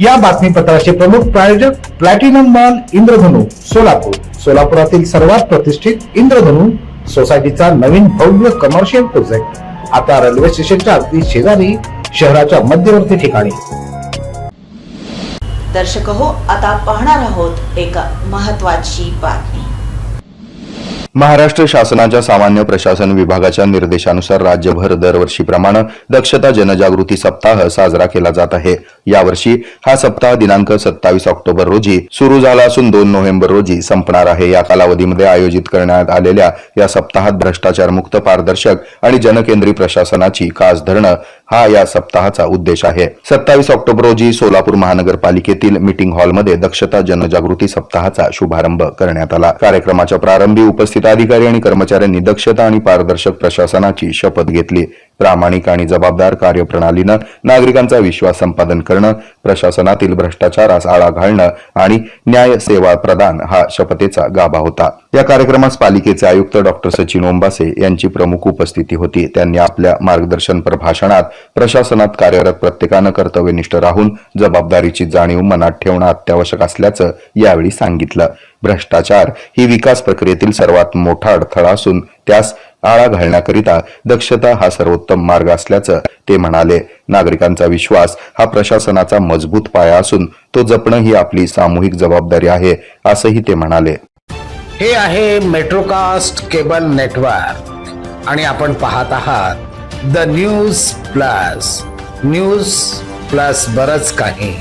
या बातमीपत्राचे प्रमुख प्रायोजक प्लॅटिनम मॉल इंद्रधनु सोलापूर. सोलापुरातील सर्वात प्रतिष्ठित इंद्रधनु सोसायटीचा नवीन भव्य कमर्शियल प्रोजेक्ट आता रेल्वे स्टेशनच्या अगदी शेजारी शहराच्या मध्यवर्ती ठिकाणी. दर्शक हो आता पाहणार आहोत एक महत्वाची बातमी. महाराष्ट्र शासनाच्या सामान्य प्रशासन विभागाच्या निर्देशानुसार राज्यभर दरवर्षीप्रमाणे दक्षता जनजागृती सप्ताह साजरा केला जात आहे. यावर्षी हा सप्ताह दिनांक सत्तावीस ऑक्टोबर रोजी सुरू झाला असून दोन नोव्हेंबर रोजी संपणार आहे. या कालावधीमध्ये आयोजित करण्यात आलेल्या या सप्ताहात भ्रष्टाचार मुक्त पारदर्शक आणि जनकेंद्री प्रशासनाची कास धरणं हा या सप्ताहाचा उद्देश आहे. सत्तावीस ऑक्टोबर रोजी सोलापूर महानगरपालिकेतील मीटिंग हॉलमध्ये दक्षता जनजागृती सप्ताहाचा शुभारंभ करण्यात आला. कार्यक्रमाच्या प्रारंभी उपस्थित अधिकारी आणि कर्मचाऱ्यांनी दक्षता आणि पारदर्शक प्रशासनाची शपथ घेतली. प्रामाणिक आणि जबाबदार कार्यप्रणालीनं नागरिकांचा विश्वास संपादन करणं प्रशासनातील भ्रष्टाचारास आळा घालणं आणि न्याय सेवा प्रदान हा शपथेचा गाभा होता. या कार्यक्रमास पालिकेचे आयुक्त डॉक्टर सचिन ओंबासे यांची प्रमुख उपस्थिती होती. त्यांनी आपल्या मार्गदर्शनपर भाषणात प्रशासनात कार्यरत प्रत्येकानं कर्तव्यनिष्ठ राहून जबाबदारीची जाणीव मनात ठेवणं अत्यावश्यक असल्याचं यावेळी सांगितलं. भ्रष्टाचार ही विकास प्रक्रियेतील सर्वात मोठा अडथळा असून त्यास आळा घालण्याकरिता दक्षता हा सर्वोत्तम मार्ग असल्याचं ते म्हणाले. नागरिकांचा विश्वास हा प्रशासनाचा मजबूत पाया असून तो जपणं ही आपली सामूहिक जबाबदारी आहे असंही ते म्हणाले. हे आहे मेट्रोकास्ट केबल नेटवर्क आणि आपण पाहत आहात the news plus news plus बरच काही.